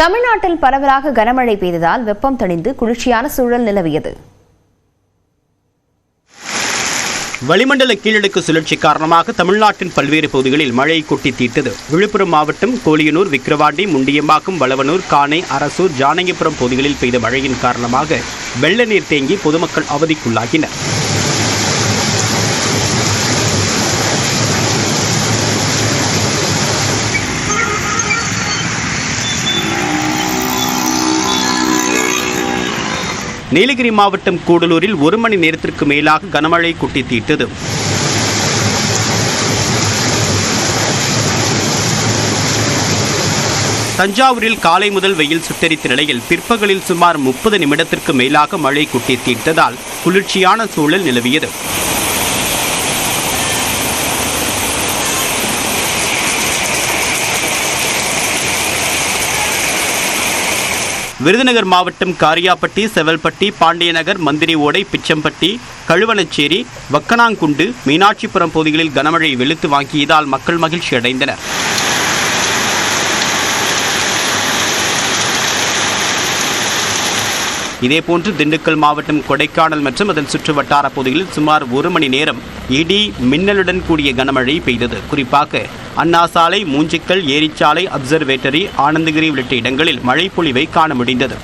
தமிழ்நாட்டில் பரவலாக கனமழை பெய்ததால் வெப்பம் தணிந்து குளிர்ச்சியான சூழல் நிலவியது. வளிமண்டல கீழடுக்கு சுழற்சி காரணமாக தமிழ்நாட்டின் பல்வேறு பகுதிகளில் மழை கொட்டி தீர்த்தது. விழுப்புரம் மாவட்டம் கோலியனூர் விக்கிரவாண்டி முண்டியம்பாக்கம் வளவனூர் காணை அரசூர் ஜானகிபுரம் பகுதிகளில் பெய்த மழையின் காரணமாக வெள்ள நீர் தேங்கி பொதுமக்கள் அவதிக்குள்ளாகினர். நீலகிரி மாவட்டம் கூடலூரில் ஒரு மணி நேரத்திற்கு மேலாக கனமழை குட்டி தீட்டது. தஞ்சாவூரில் காலை முதல் வெயில் சுட்டரித்த நிலையில் பிற்பகலில் சுமார் முப்பது நிமிடத்திற்கு மேலாக மழை குட்டி தீர்த்ததால் குளிர்ச்சியான சூழல் நிலவியது. விருதுநகர் மாவட்டம் காரியாப்பட்டி செவல்பட்டி பாண்டியநகர் மந்திரி ஓடை பிச்சம்பட்டி கழுவனச்சேரி வக்கனாங்குண்டு மீனாட்சிபுரம் பகுதிகளில் கனமழை வெளுத்து வாங்கியதால் மக்கள் மகிழ்ச்சி அடைந்தனர் இதேபோன்று திண்டுக்கல் மாவட்டம் கொடைக்கானல் மற்றும் அதன் சுற்று வட்டார பகுதிகளில் சுமார் ஒரு மணி நேரம் இடி மின்னலுடன் கூடிய கனமழை பெய்தது. குறிப்பாக அண்ணா சாலை மூஞ்சிக்கல் ஏரிச்சாலை அப்சர்வேட்டரி ஆனந்தகிரி உள்ளிட்ட இடங்களில் மழை பொழிவை காண முடிந்தது.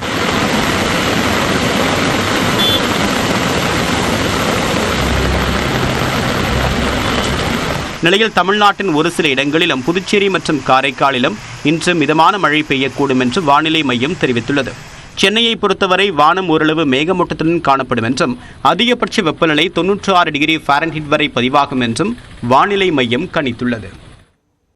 நிலையில் தமிழ்நாட்டின் ஒரு சில இடங்களிலும் புதுச்சேரி மற்றும் காரைக்காலிலும் இன்று மிதமான மழை பெய்யக்கூடும் என்று வானிலை மையம் தெரிவித்துள்ளது. சென்னையை பொறுத்தவரை வானம் ஓரளவு மேகமூட்டத்துடன் காணப்படும் என்றும் அதிகபட்ச வெப்பநிலை தொன்னூற்று ஆறு டிகிரி ஃபாரன்ஹீட் வரை பதிவாகும் என்றும் வானிலை மையம் கணித்துள்ளது.